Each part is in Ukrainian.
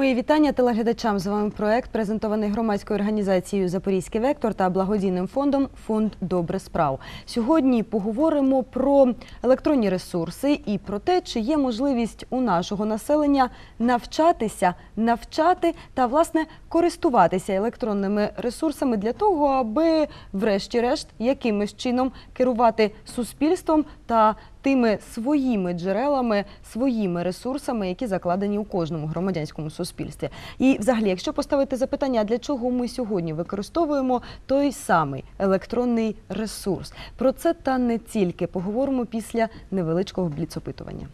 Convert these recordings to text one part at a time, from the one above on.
Мої вітання телеглядачам. З вами проект презентований громадською організацією Запорізький вектор та благодійним фондом Фонд добре справ. Сьогодні поговоримо про електронні ресурси і про те, чи є можливість у нашого населення навчатися, навчати та власне користуватися електронними ресурсами для того, аби, врешті-решт, якимось чином керувати суспільством та тими своїми джерелами, своїми ресурсами, які закладені у кожному громадянському суспільстві. І, взагалі, якщо поставити запитання, для чого ми сьогодні використовуємо той самий електронний ресурс, про це та не тільки поговоримо після невеличкого бліцопитування.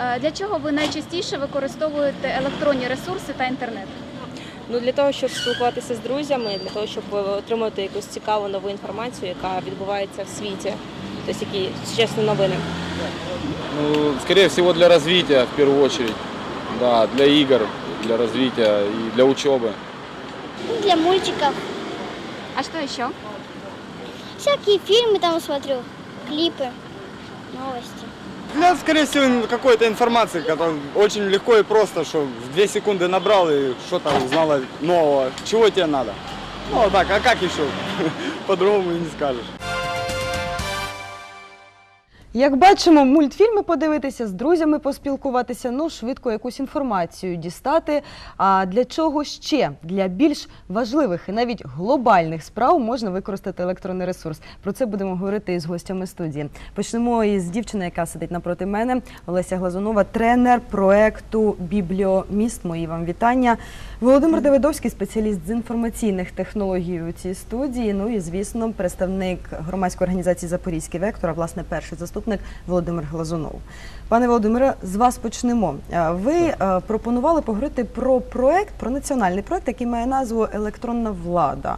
Е, Для чого ви найчастіше використовуєте електронні ресурси та інтернет? Ну для того, щоб спілкуватися з друзями, для того, щоб отримати якусь цікаву нову інформацію, яка відбувається в світі, тобто які сучасні новини. Ну, скорее всего, для развития в первую очередь. Да, для игр, для развития и для учебы. Ну, Для мультиков. А що ще? Всякие фильмы там смотрю, клипы, новости. Для, скорее всего, какой-то информации, которую очень легко и просто, что в две секунды набрал и что-то узнала нового. Чего тебе надо? Ну, вот так, а как еще? По-другому и не скажешь. Як бачимо, мультфільми подивитися, з друзями поспілкуватися, ну швидко якусь інформацію дістати. А для чого ще? Для більш важливих і навіть глобальних справ можна використати електронний ресурс. Про це будемо говорити із гостями студії. Почнемо із дівчини, яка сидить напроти мене, Олеся Глазунова, тренер проекту Бібліоміст. Мої вам вітання. Володимир Давидовський, спеціаліст з інформаційних технологій у цій студії. Ну і звісно, представник громадської організації Запорізький вектор, а власне перший заступник Володимир Глазунов. Пане Володимире, з вас почнемо. Ви пропонували поговорити про проект, про національний проект, який має назву Електронна влада.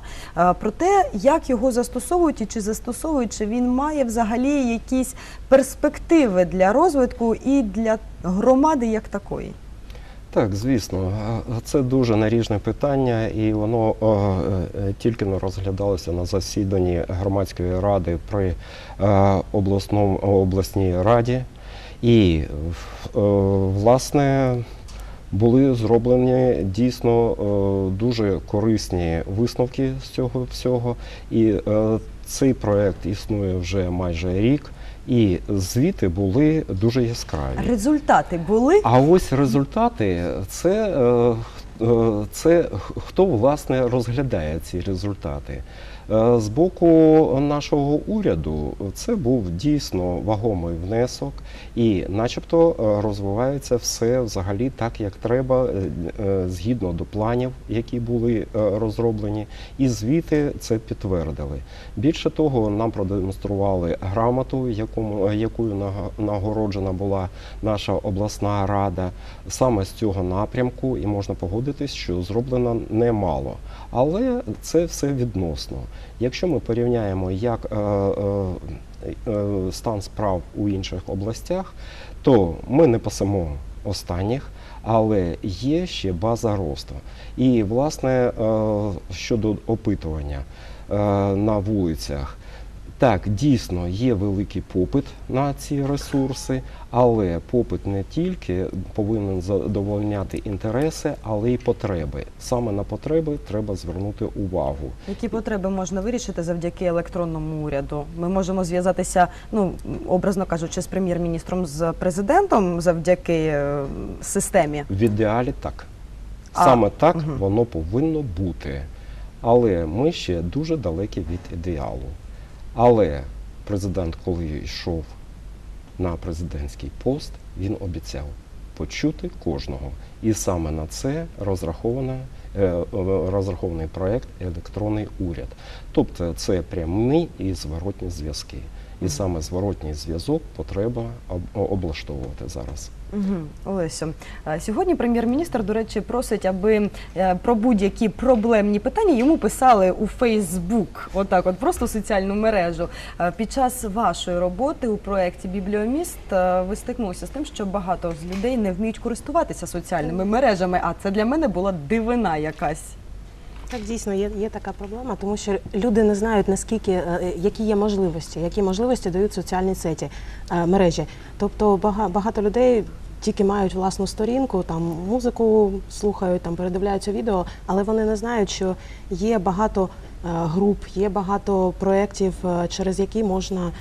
Про те, як його застосовують і чи застосовують, чи він має взагалі якісь перспективи для розвитку і для громади як такої. Так, звісно, це дуже наріжне питання, і воно е, е, тільки не розглядалося на засіданні громадської ради при е, обласному обласній раді. І власне були зроблені дійсно дуже корисні висновки з цього всього. І цей проект існує вже майже рік, і звіти були дуже яскраві. Результати були А ось результати це, е, е, це хто власне розглядає ці результати. Е, З боку нашого уряду це був дійсно вагомий внесок, і, начебто, е, розвивається все взагалі так, як треба, е, згідно до планів, які були розроблені, і звіти це підтвердили. Більше того, нам продемонстрували грамоту, якому, якою нагороджена була наша обласна рада саме з цього напрямку, і можна погодитись, що зроблено немало. Але це все відносно. Якщо ми порівняємо як е, е, е, стан справ у інших областях, то ми не пасемо останніх. Але є ще база росту. І, власне, щодо опитування на вулицях, так, дійсно є великий попит на ці ресурси, але попит не тільки повинен задовольняти інтереси, але й потреби. Саме на потреби треба звернути увагу. Які потреби можна вирішити завдяки електронному уряду? Ми можемо зв'язатися, ну образно кажучи, з прем'єр-міністром, з президентом завдяки е, системі. В ідеалі так. А, Саме так мгм. воно повинно бути. Але ми ще дуже далекі від ідеалу. Але президент, коли йшов на президентський пост, він обіцяв почути кожного. І саме на це розрахована, е, е, розрахований проект Електронний уряд. Тобто це прямі і зворотні зв'язки. І саме зворотній зв'язок потреба облаштовувати зараз. Угу. Олесю, сьогодні прем'єр-міністр, до речі, просить, аби е, про будь-які проблемні питання йому писали у Фейсбук, отак, от просто соціальну мережу. Е, Під час вашої роботи у проєкті Бібліоміст е, ви стикнулися з тим, що багато з людей не вміють користуватися соціальними мережами. А це для мене була дивина якась. Так, дійсно, є, є така проблема, тому що люди не знають наскільки е, які є можливості, які можливості дають соціальні сеті е, мережі. Тобто бага- багато людей тільки мають власну сторінку, там музику слухають, там передивляються відео, але вони не знають, що є багато е, груп, є багато проєктів, е, через які можна е, е,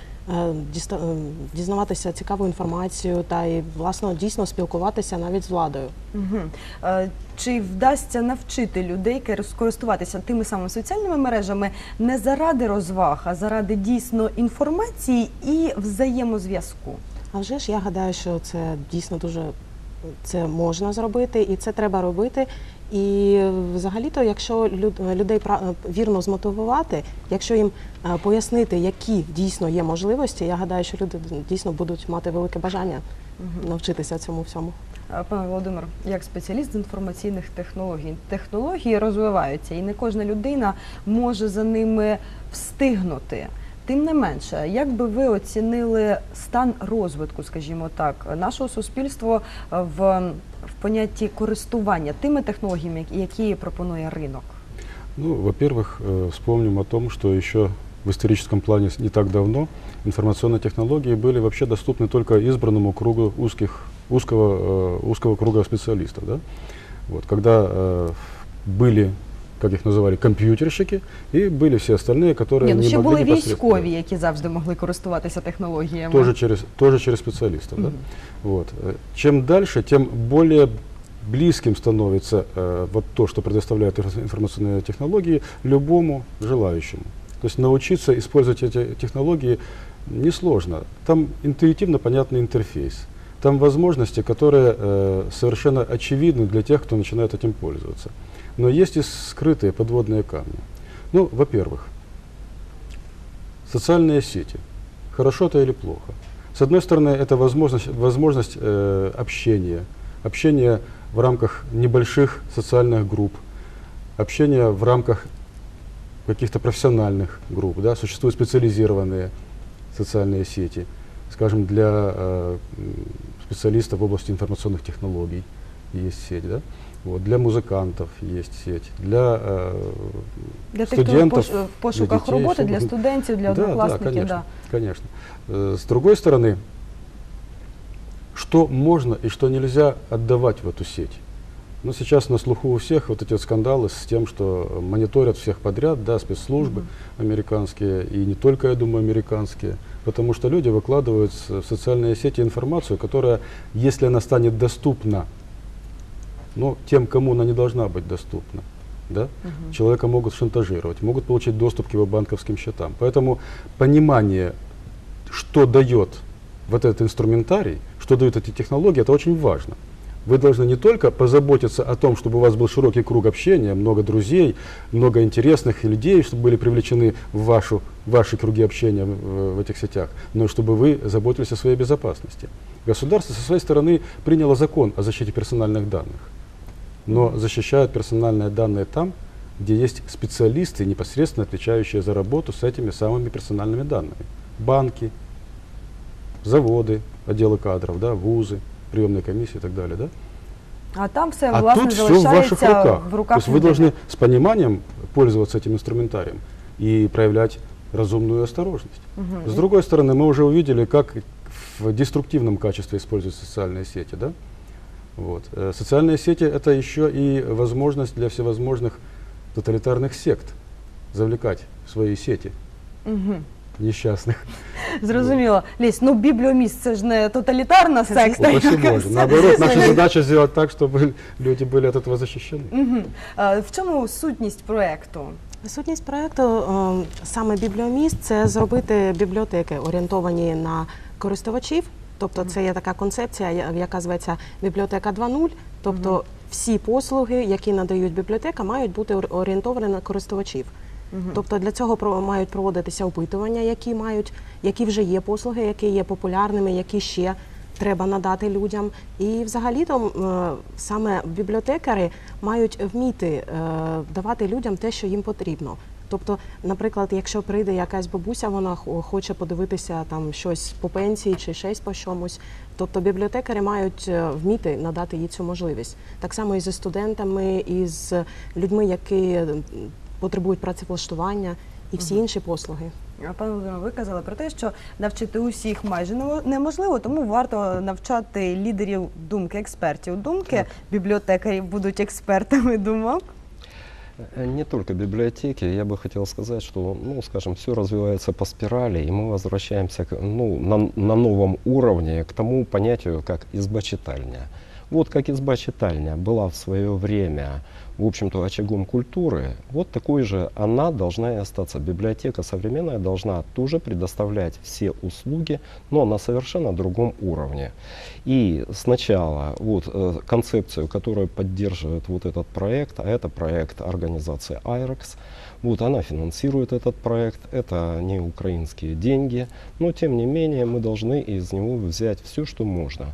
дізнаватися цікаву інформацію та і власно дійсно спілкуватися навіть з владою. Угу. Чи вдасться навчити людей користуватися тими самими соціальними мережами не заради розваг, а заради дійсно інформації і взаємозв'язку? А вже ж я гадаю, що це дійсно дуже це можна зробити, і це треба робити. І взагалі-то, якщо люд- людей пра- вірно змотивувати, якщо їм е, пояснити, які дійсно є можливості, я гадаю, що люди дійсно будуть мати велике бажання навчитися цьому всьому. Пане Володимир, як спеціаліст з інформаційних технологій, технології розвиваються, і не кожна людина може за ними встигнути. Тим не менше, як би ви оцінили стан розвитку, скажімо так, нашого суспільства е, в понятті користування тими технологіями, які- які пропонує ринок? Ну, во-первых, э, вспомним о том, что еще в историческом плане с- не так давно информационные технологии были вообще доступны только избранному кругу узких, узкого, э, узкого круга специалистов. Да? Вот, когда э, были, как их называли, компьютерщики, и были все остальные, которые Ні, ну не ще могли були непосредственно- військові, які завжди могли користуватися технологіями. тоже через, тоже через специалистов. Да? Мгм. Вот. Э, Чем дальше, тем более близким становится э, вот то, что предоставляют инфо- информационные технологии любому желающему. То есть научиться использовать эти технологии несложно. Там интуитивно понятный интерфейс. Там возможности, которые э, совершенно очевидны для тех, кто начинает этим пользоваться. Но есть и скрытые подводные камни. Ну, во-первых, социальные сети. Хорошо это или плохо? С одной стороны, это возможность, возможность э, общения, общения в рамках небольших социальных групп, общения в рамках каких-то профессиональных групп. Да? Существуют специализированные социальные сети, скажем, для э, специалистов в области информационных технологий есть сеть. Да? Вот, для музыкантов есть сеть, для э, Для тих, хто студентов, в пошуках для детей, роботи, для студентів, для да, однокласників. Да, конечно, да. конечно. Э, С другой стороны, что можно и что нельзя отдавать в эту сеть? Ну, сейчас на слуху у всех вот эти вот скандалы с тем, что мониторят всех подряд, да, спецслужбы американские, и не только, я думаю, американские, потому что люди выкладывают в социальные сети информацию, которая, если она станет доступна, ну, тем, кому она не должна быть доступна, да, человека могут шантажировать, могут получить доступ к его банковским счетам. Поэтому понимание, что дает вот этот инструментарий, что дают эти технологии, это очень важно. Вы должны не только позаботиться о том, чтобы у вас был широкий круг общения, много друзей, много интересных людей, чтобы были привлечены в вашу, в ваши круги общения в, в этих сетях, но и чтобы вы заботились о своей безопасности. Государство со своей стороны приняло закон о защите персональных данных, но защищают персональные данные там, где есть специалисты, непосредственно отвечающие за работу с этими самыми персональными данными. Банки, заводы, отделы кадров, да, вузы, приемные комиссии и так далее. Да? А там все А власне тут все в ваших руках. в То руках есть вы должны с пониманием пользоваться этим инструментарием и проявлять разумную осторожность. Мгм. С другой стороны, мы уже увидели, как в деструктивном качестве используются социальные сети. Да? Вот. Э, Социальные сети – это еще и возможность для всевозможных тоталитарных сект завлекать в свои сети Мгм. несчастных. Зрозуміло. Лісь, ну бібліоміст це ж не тоталітарна секта. Упаси яка Боже. все Наоборот, наша знає. задача сделать так, чтобы люди были от этого защищены. Мгм. Е, В чому сутність проекту? Сутність проєкту е, саме бібліоміст це зробити бібліотеки орієнтовані на користувачів. Тобто це є така концепція, яка зветься бібліотека 2.0. Тобто всі послуги, які надають бібліотека, мають бути ор- орієнтовані на користувачів. Тобто для цього мають проводитися опитування, які мають, які вже є послуги, які є популярними, які ще треба надати людям. І взагалі то е, саме бібліотекари мають вміти е, давати людям те, що їм потрібно. Тобто, наприклад, якщо прийде якась бабуся, вона хоче подивитися там щось по пенсії чи щось по чомусь. Тобто бібліотекарі мають е, вміти надати їй цю можливість. Так само і зі студентами, і з людьми, які потребують працевлаштування, і всі інші послуги. Пане Володимире, ви казали про те, що навчити усіх майже немо- неможливо, тому варто навчати лідерів думки, експертів думки. Бібліотекарі будуть експертами думок. Э, Не только библиотеки, я бы хотел сказать, что, ну, скажем, все развивается по спирали, и мы возвращаемся к, ну, на, на новом уровне к тому понятию, как изба-читальня. Вот как изба-читальня была в свое время, в общем-то, очагом культуры, вот такой же она должна и остаться. Библиотека современная должна тоже предоставлять все услуги, но на совершенно другом уровне. И сначала вот э, концепцию, которую поддерживает вот этот проект, а это проект организации IREX, вот она финансирует этот проект, это не украинские деньги, но тем не менее мы должны из него взять все, что можно.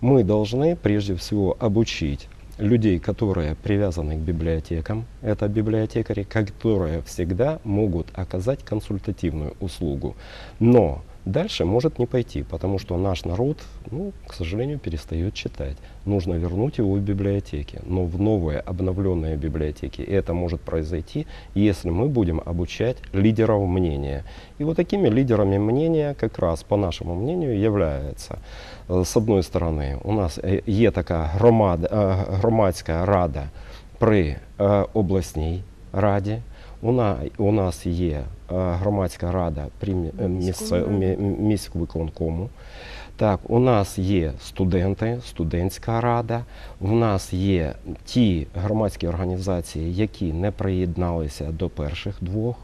Мы должны прежде всего обучить людей, которые привязаны к библиотекам, это библиотекари, которые всегда могут оказать консультативную услугу. Но дальше может не пойти, потому что наш народ, ну, к сожалению, перестает читать. Нужно вернуть его в библиотеки, но в новые обновленные библиотеки. И это может произойти, если мы будем обучать лидеров мнения. И вот такими лидерами мнения как раз, по нашему мнению, является, э, с одной стороны, у нас э, є така громада, е, громадська рада при е, обласній раді. У, у нас є е, громадська рада при е, міськвиконкому. Так, у нас є студенти, студентська рада. В нас є ті громадські організації, які не приєдналися до перших двох.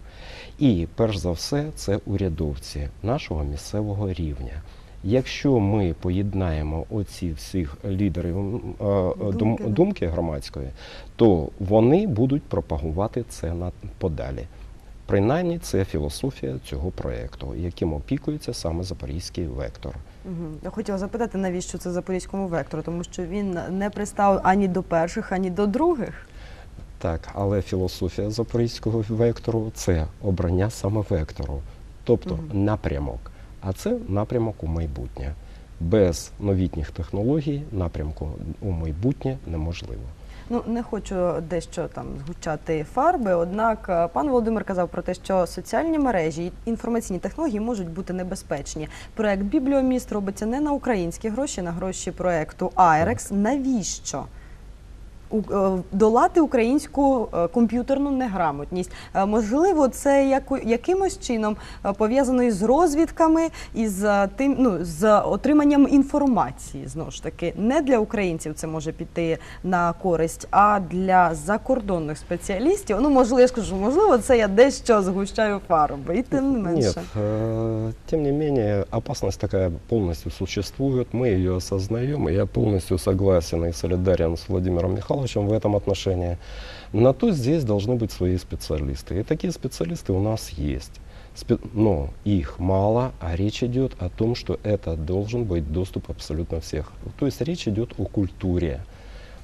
І перш за все, це урядовці нашого місцевого рівня. Якщо ми поєднаємо оці всіх лідерів Думки, думки громадської, то вони будуть пропагувати це на подалі. Принаймні, це філософія цього проєкту, яким опікується саме запорізький вектор. Я хотіла запитати, навіщо це запорізькому вектору, тому що він не пристав ані до перших, ані до других. Так, але філософія запорізького вектору це обрання саме вектору, тобто напрямок. А це напрямок у майбутнє. Без новітніх технологій напрямку у майбутнє неможливо. Ну не хочу дещо там згучати фарби. Однак е, пан Володимир казав про те, що соціальні мережі і інформаційні технології можуть бути небезпечні. Проект Бібліоміст робиться не на українські гроші, на гроші проекту Айрекс. Навіщо? Е, Долати українську е, комп'ютерну неграмотність. Е, Можливо, це яко- якимось чином пов'язано із розвідками, із е, тим, ну з отриманням інформації. Знову ж таки, не для українців це може піти на користь, а для закордонних спеціалістів. Ну, можливо, я скажу, можливо, це я дещо згущаю фарби, і тим не менше. Нет, тем не менее, опасность такая полностью существует, мы ее осознаем, я полностью согласен и солидарен с Владимиром Михайловичем в этом отношении. На то здесь должны быть свои специалисты. И такие специалисты у нас есть. Но их мало, а речь идет о том, что это должен быть доступ абсолютно всех. То есть речь идет о культуре.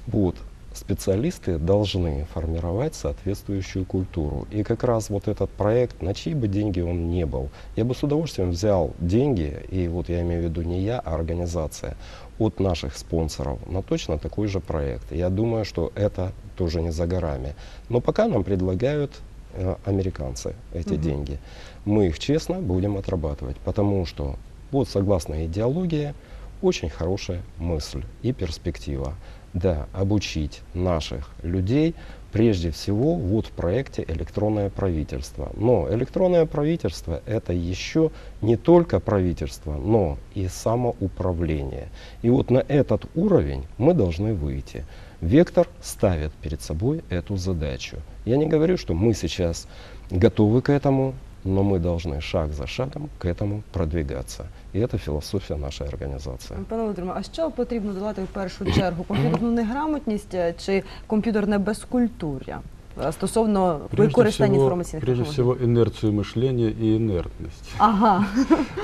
Вот. Специалисты должны формировать соответствующую культуру. И как раз вот этот проект, на чьи бы деньги он не был, я бы с удовольствием взял деньги, и вот я имею в виду не я, а организация, от наших спонсоров на точно такой же проект. Я думаю, что это тоже не за горами. Но пока нам предлагают э, американцы эти Мгм. деньги. Мы их честно будем отрабатывать, потому что вот согласно идеологии очень хорошая мысль и перспектива. Да, обучить наших людей прежде всего вот в проекте электронное правительство. Но электронное правительство это еще не только правительство, но и самоуправление. И вот на этот уровень мы должны выйти. Вектор ставит перед собой эту задачу. Я не говорю, что мы сейчас готовы к этому, но мы должны шаг за шагом к этому продвигаться. И это философия нашей организации. Пане Володимире, а що потрібно долати в першу чергу? Комп'ютерну неграмотність е, чи комп'ютерне безкультур'я Е, стосовно використання всего, інформаційних прежде технологій? всего инерцию мышления и инертность. Ага.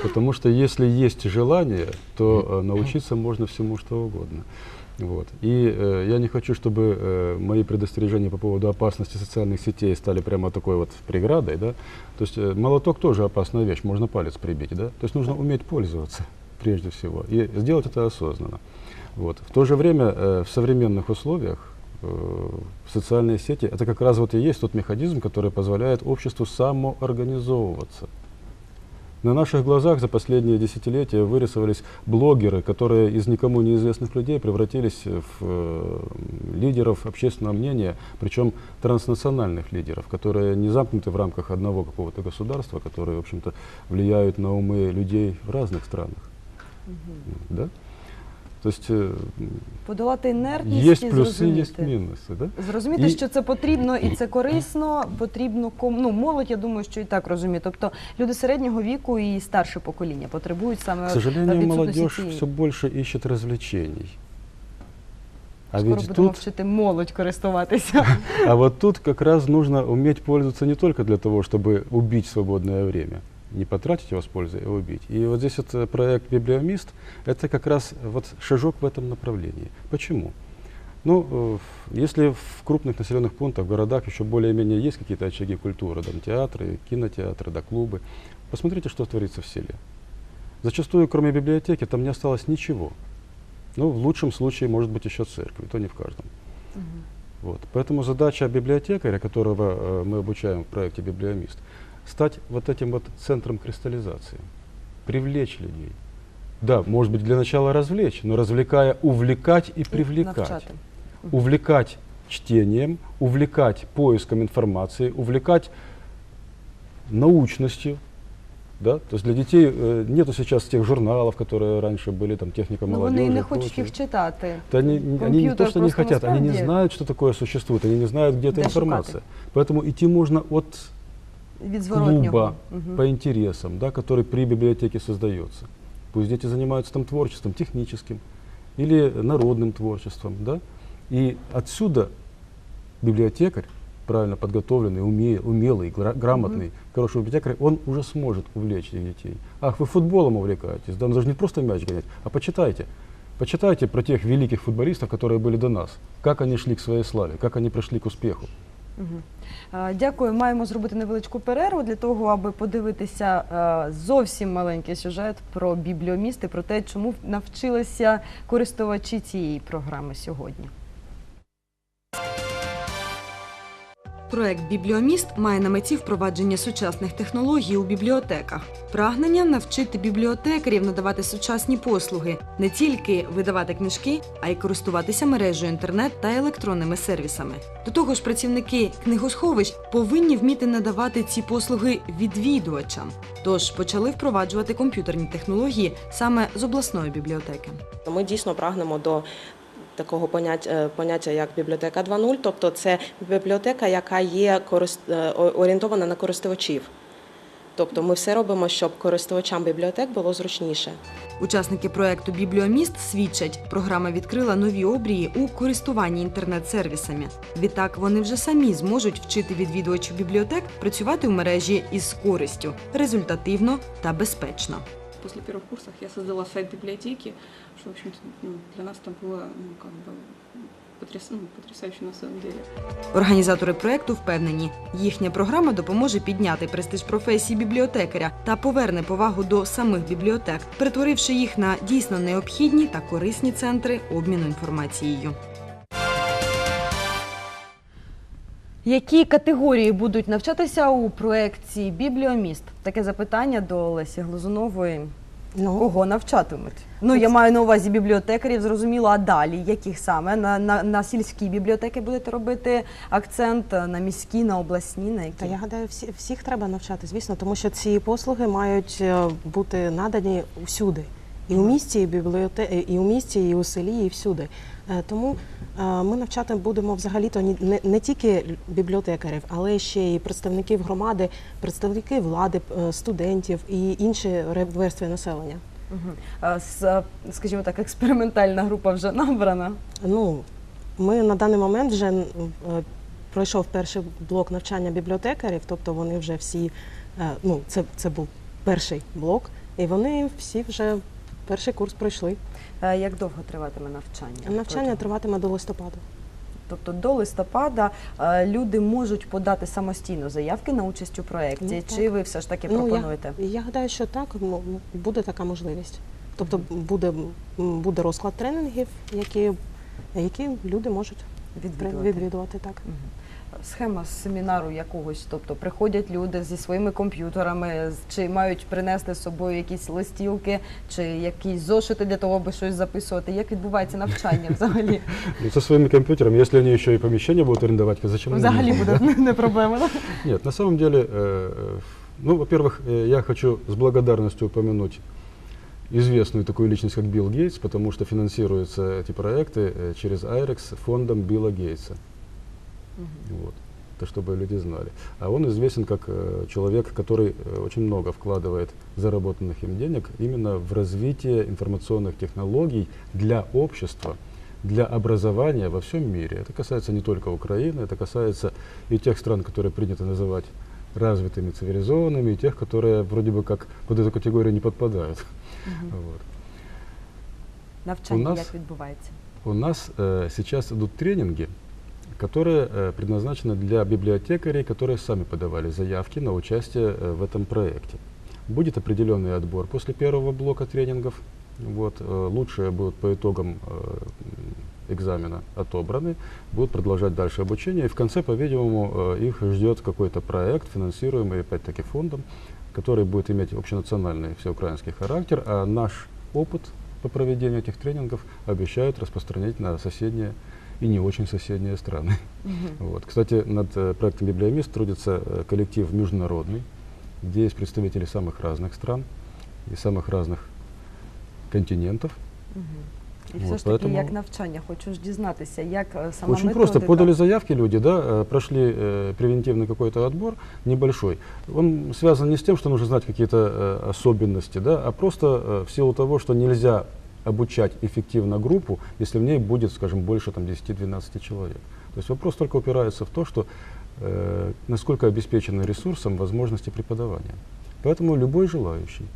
Потому что если есть желание, то э, научиться можно всему что угодно. Вот. И э, я не хочу, чтобы э, мои предостережения по поводу опасности социальных сетей стали прямо такой вот преградой. Да? То есть э, молоток тоже опасная вещь, можно палец прибить. Да? То есть нужно уметь пользоваться прежде всего и сделать это осознанно. Вот. В то же время э, в современных условиях э, социальные сети это как раз вот и есть тот механизм, который позволяет обществу самоорганизовываться. На наших глазах за последние десятилетия вырисовались блогеры, которые из никому неизвестных людей превратились в э, лидеров общественного мнения, причем транснациональных лидеров, которые не замкнуты в рамках одного какого-то государства, которые, в общем-то, влияют на умы людей в разных странах. Да? То есть э, Подолати інертність есть і плюсы, зрозуміти. есть минусы. Да? Зрозуміти, І- що це потрібно і це корисно, потрібно кому ну, молодь, я думаю, що і так розуміє. Тобто люди середнього віку і старше покоління потребують саме К от сожалению, відсутності молодежь цієї. все больше ищет развлечений. А Скоро ведь будемо тут, вчити молодь користуватися. а вот тут как раз нужно уметь пользоваться не только для того, чтобы убить свободное время, Не потратить его с пользой, а убить. И вот здесь вот э, проект «Библиомист» — это как раз вот шажок в этом направлении. Почему? Ну, э, если в крупных населенных пунктах, в городах еще более-менее есть какие-то очаги культуры, там театры, кинотеатры, да, клубы, посмотрите, что творится в селе. Зачастую, кроме библиотеки, там не осталось ничего. Ну, в лучшем случае, может быть, еще церковь, и то не в каждом. Вот. Поэтому задача библиотекаря, которого э, мы обучаем в проекте «Библиомист», стать вот этим вот центром кристаллизации, привлечь людей. Да, может быть, для начала развлечь, но развлекая, увлекать и привлекать. навчати. Увлекать чтением, увлекать поиском информации, увлекать научностью. Да? То есть для детей э, нету сейчас тех журналов, которые раньше были, там, техника Ну, молодежи. вони і не и хочуть прочее. їх читати. Да они, они не Компьютер то, что не просто хотят, они не насправді- знают, что такое существует, они не знают, где эта Де информация. Поэтому идти можно от Клуба Мгм. по интересам, да, который при библиотеке создается. Пусть дети занимаются там творчеством техническим или народным творчеством. Да? И отсюда библиотекарь, правильно подготовленный, уме- умелый, гра- грамотный, хороший библиотекарь, он уже сможет увлечь этих детей. Ах, вы футболом увлекаетесь, да, ну даже не просто мяч гонять, а почитайте. Почитайте про тех великих футболистов, которые были до нас. Как они шли к своей славе, как они пришли к успеху. Дякую. Маємо зробити невеличку перерву для того, аби подивитися е, зовсім маленький сюжет про бібліомісти, про те, чому навчилися користувачі цієї програми сьогодні. Проект Бібліоміст має на меті впровадження сучасних технологій у бібліотеках. Прагнення навчити бібліотекарів надавати сучасні послуги, не тільки видавати книжки, а й користуватися мережею інтернет та електронними сервісами. До того ж, працівники книгосховищ повинні вміти надавати ці послуги відвідувачам. Тож почали впроваджувати комп'ютерні технології саме з обласної бібліотеки. Ми дійсно прагнемо до такого поняття, е, поняття як бібліотека 2.0, тобто це бібліотека, яка є е, орієнтована на користувачів. Тобто ми все робимо, щоб користувачам бібліотек було зручніше. Учасники проекту Бібліоміст свідчать, програма відкрила нові обрії у користуванні інтернет-сервісами. Відтак вони вже самі зможуть вчити відвідувачів бібліотек працювати у мережі із користю, результативно та безпечно После первых курсов я создала сайт библиотеки, что, в общем-то, ну, для нас там было ну, как бы потряс- ну, потрясающе на самом деле. Організатори проекту впевнені, їхня програма допоможе підняти престиж професії бібліотекаря та поверне повагу до самих бібліотек, перетворивши їх на дійсно необхідні та корисні центри обміну інформацією. Які категорії будуть навчатися у проєкті Бібліоміст? Таке запитання до Лесі Глазунової. Ну, Кого навчатимуть? Ну, я маю на увазі бібліотекарів, зрозуміло, а далі яких саме? На, на, на сільські бібліотеки будете робити акцент, на міські, на обласні, на які? Та я гадаю, всі, всіх треба навчати, звісно, тому що ці послуги мають е, бути надані всюди. І у місті, і, бібліоте... і у місті, і у селі, і всюди. Е, Тому ми навчати будемо взагалі-то не, не тільки бібліотекарів, але ще й представників громади, представників влади, е, студентів і інші верстви населення. Скажімо так, експериментальна група вже набрана. Ну, ми на даний момент вже е, пройшов перший блок навчання бібліотекарів, тобто вони вже всі, е, ну, це, це був перший блок, і вони всі вже перший курс пройшли. Е, Як довго триватиме навчання? Навчання триватиме до листопаду. Тобто до листопада е, люди можуть подати самостійно заявки на участь у проєкті, Ну, чи ви все ж таки Ну, я- пропонуєте? Я гадаю, що так, буде така можливість. Тобто буде, буде розклад тренінгів, які, які люди можуть Відвідувати. відвідувати так. Мгм. схема семінару якогось? Тобто приходять люди зі своїми комп'ютерами, з- чи мають принести з собою якісь листівки, чи якісь зошити для того, аби щось записувати? Як відбувається навчання взагалі? Ну, со своими компьютерами, если они еще и помещение будут арендовать, зачем они Взагалі нужны? буде не проблема. да? Нет, на самом деле, э, э, ну, во-первых, э, я хочу с благодарностью упомянуть известную такую личность, как Билл Гейтс, потому что финансируются эти проекты э, через IREX фондом Билла Гейтса. Вот. Это чтобы люди знали. А он известен как э, человек, который э, очень много вкладывает заработанных им денег именно в развитие информационных технологий для общества, для образования во всем мире. Это касается не только Украины, это касается и тех стран, которые принято называть развитыми, цивилизованными, и тех, которые вроде бы как под эту категорию не подпадают. Вот. Навчання У нас- як відбувається? У нас э, сейчас идут тренинги, которые э, предназначены для библиотекарей, которые сами подавали заявки на участие э, в этом проекте. Будет определенный отбор после первого блока тренингов. Вот, э, лучшие будут по итогам э, экзамена отобраны, будут продолжать дальше обучение. И в конце, по-видимому, э, их ждет какой-то проект, финансируемый опять-таки фондом, который будет иметь общенациональный всеукраинский характер, а наш опыт по проведению этих тренингов обещают распространить на соседние и не очень соседние страны. Вот. Кстати, над э, проектом «Библиомист» трудится э, коллектив международный, где есть представители самых разных стран и самых разных континентов. І Вот, все ж таки, поэтому- як навчання, хочу ж дізнатися, як е, сама Очень методика. просто. Подали заявки люди, да, э, прошли э, превентивный какой-то отбор небольшой. Он связан не с тем, что нужно знать какие-то э, особенности, да, а просто э, в силу того, что нельзя обучать эффективно группу, если в ней будет, скажем, больше там, 10-12 человек. То есть вопрос только упирается в то, что э, насколько обеспечены ресурсом возможности преподавания. Поэтому любой желающий.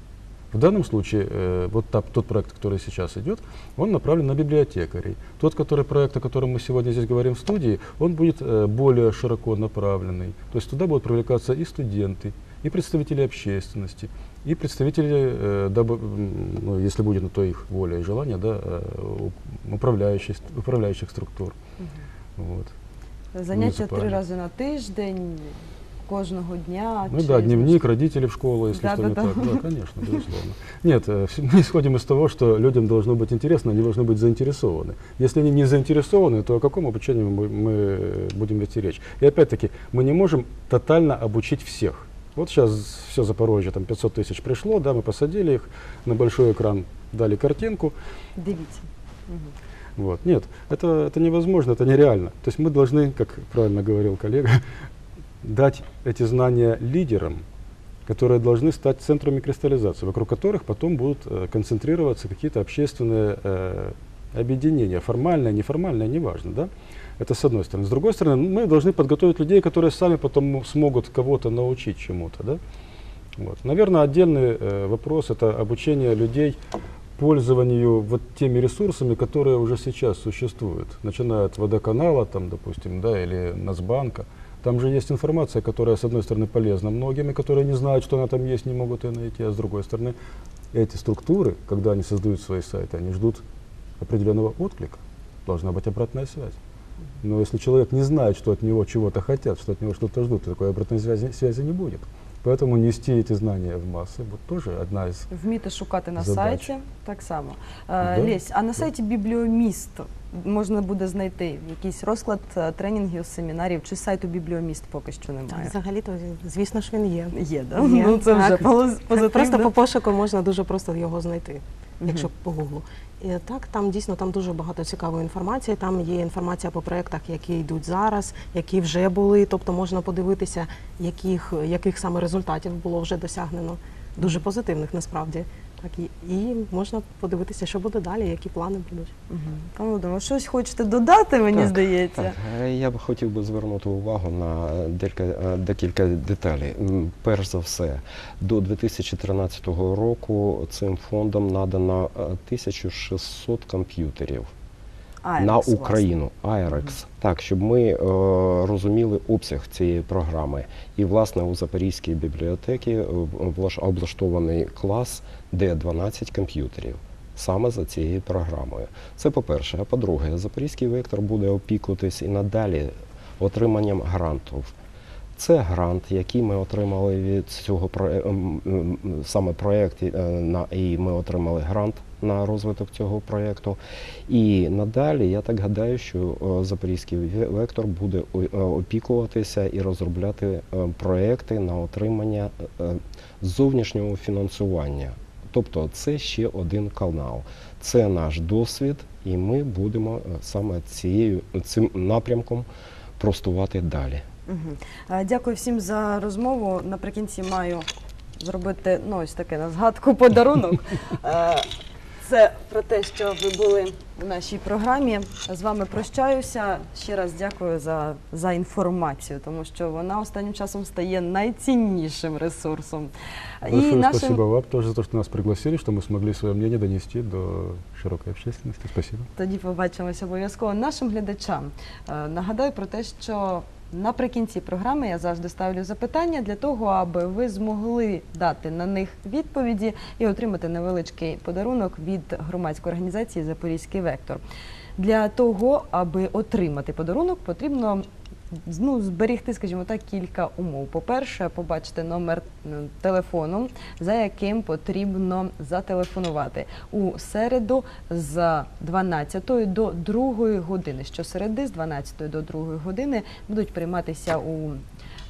В данном случае э, вот та- тот проект, который сейчас идет, он направлен на библиотекарей. Тот, который проект, о котором мы сегодня здесь говорим в студии, он будет э, более широко направленный. То есть туда будут привлекаться и студенты, и представители общественности, и представители, э, дабы, м, ну, если будет на то их воля и желание, да, э, у- управляющих, управляющих структур. Вот. Заняття три муніципальні. рази на тиждень, Кожного дня. Ну да, дневник родителей в школу, если Да, что да, не да. так. Да, конечно, безусловно. Нет, э, мы исходим из того, что людям должно быть интересно, они должны быть заинтересованы. Если они не заинтересованы, то о каком обучении мы, мы будем вести речь? И опять-таки, мы не можем тотально обучить всех. Вот сейчас все Запорожье, там 500 тысяч пришло, да, мы посадили их на большой экран, дали картинку. Мгм. вот. Нет, это, это невозможно, это нереально. То есть мы должны, как правильно говорил коллега, дать эти знания лидерам, которые должны стать центрами кристаллизации, вокруг которых потом будут э, концентрироваться какие-то общественные э, объединения, формальное, неформальное, неважно, да? Это с одной стороны. С другой стороны, мы должны подготовить людей, которые сами потом смогут кого-то научить чему-то, да? Вот. Наверное, отдельный э, вопрос – это обучение людей пользованию вот теми ресурсами, которые уже сейчас существуют, начиная от водоканала, там, допустим, да, или Нацбанка. Там же есть информация, которая, с одной стороны, полезна многим, и которые не знают, что она там есть, не могут ее найти, а с другой стороны, эти структуры, когда они создают свои сайты, они ждут определенного отклика. Должна быть обратная связь. Но если человек не знает, что от него чего-то хотят, что от него что-то ждут, то такой обратной связи, связи не будет. Поэтому нести эти знания в массы вот тоже одна из Вміти шукати на Задач. сайті так само. Е, Да. Лесь, а на сайті Бібліоміст можна буде знайти якийсь розклад е, тренінгів, семінарів чи сайту Бібліоміст поки що немає. Взагалі-то, звісно ж, він є. Є, да? Є, ну це вже так. пози- Так, позитивно. Просто по пошуку можна дуже просто його знайти, Мгм. якщо по гуглу. І так, там дійсно там дуже багато цікавої інформації. Там є інформація по проєктах, які йдуть зараз, які вже були. Тобто можна подивитися, яких, яких саме результатів було вже досягнено. Дуже позитивних насправді. Так і, і можна подивитися, що буде далі, які плани будуть. Мгм. Пане Володимире, щось хочете додати, мені Так, здається. Так, е, я б хотів би звернути увагу на е, декілька, е, декілька деталей. Перш за все, до 2013 року цим фондом надано е, 1600 комп'ютерів Айрекс, на. Україну. IREX. Так, щоб ми е, розуміли обсяг цієї програми. І, власне, у Запорізькій бібліотеці е, облаштований клас, де 12 комп'ютерів. Саме за цією програмою. Це по-перше. А по-друге, Запорізький вектор буде опікуватись і надалі отриманням грантів. Це грант, який ми отримали від цього проє- ем, ем, саме проєкту, е, на і ми отримали грант на розвиток цього проєкту. І надалі я так гадаю, що е, Запорізький вектор буде е, опікуватися і розробляти е, проекти на отримання зовнішнього фінансування. Тобто це ще один канал. Це наш досвід, і ми будемо саме цією цим напрямком простувати далі. Е, Дякую всім за розмову. Наприкінці маю зробити ну, ось таке на згадку подарунок. Це про те, що ви були у нашій програмі. З вами прощаюся. Ще раз дякую за, за інформацію, тому що вона останнім часом стає найціннішим ресурсом. Большое спасибо вам тоже за то, что нас пригласили, что мы смогли свое мнение донести до широкой общественности. Спасибо. Тоді побачимося обов'язково нашим глядачам. Е, Нагадаю про те, що наприкінці програми я завжди ставлю запитання для того, аби ви змогли дати на них відповіді і отримати невеличкий подарунок від громадської організації Запорізький вектор. Для того, аби отримати подарунок, потрібно ну, зберігти, скажімо так, кілька умов. По-перше, побачити номер телефону, за яким потрібно зателефонувати у середу з 12 до 2 години. Щосереди з 12 до 2 години будуть прийматися у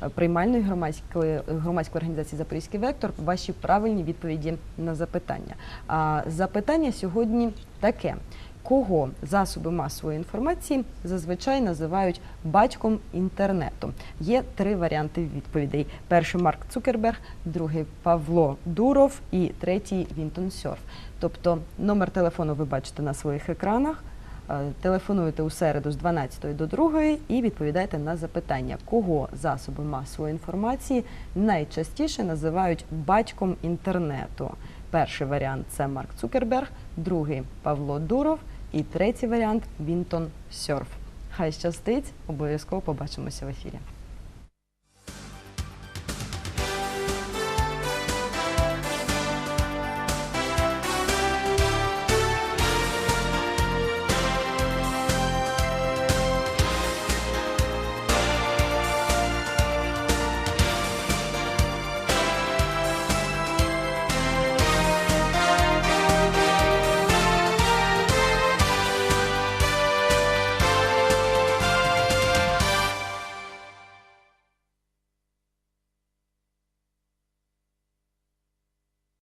е, приймальної громадської громадської організації Запорізький вектор ваші правильні відповіді на запитання. А запитання сьогодні таке. Кого засоби масової інформації зазвичай називають батьком інтернету? Є три варіанти відповідей: перший Марк Цукерберг, другий Павло Дуров і третій Вінтон Сьорф. Тобто номер телефону ви бачите на своїх екранах. Е, Телефонуйте у середу з 12 до 2 і відповідайте на запитання, кого засоби масової інформації найчастіше називають батьком інтернету. Перший варіант це Марк Цукерберг, другий Павло Дуров і третій варіант Вінтон Сьорф. Хай щастить, обов'язково побачимося в ефірі.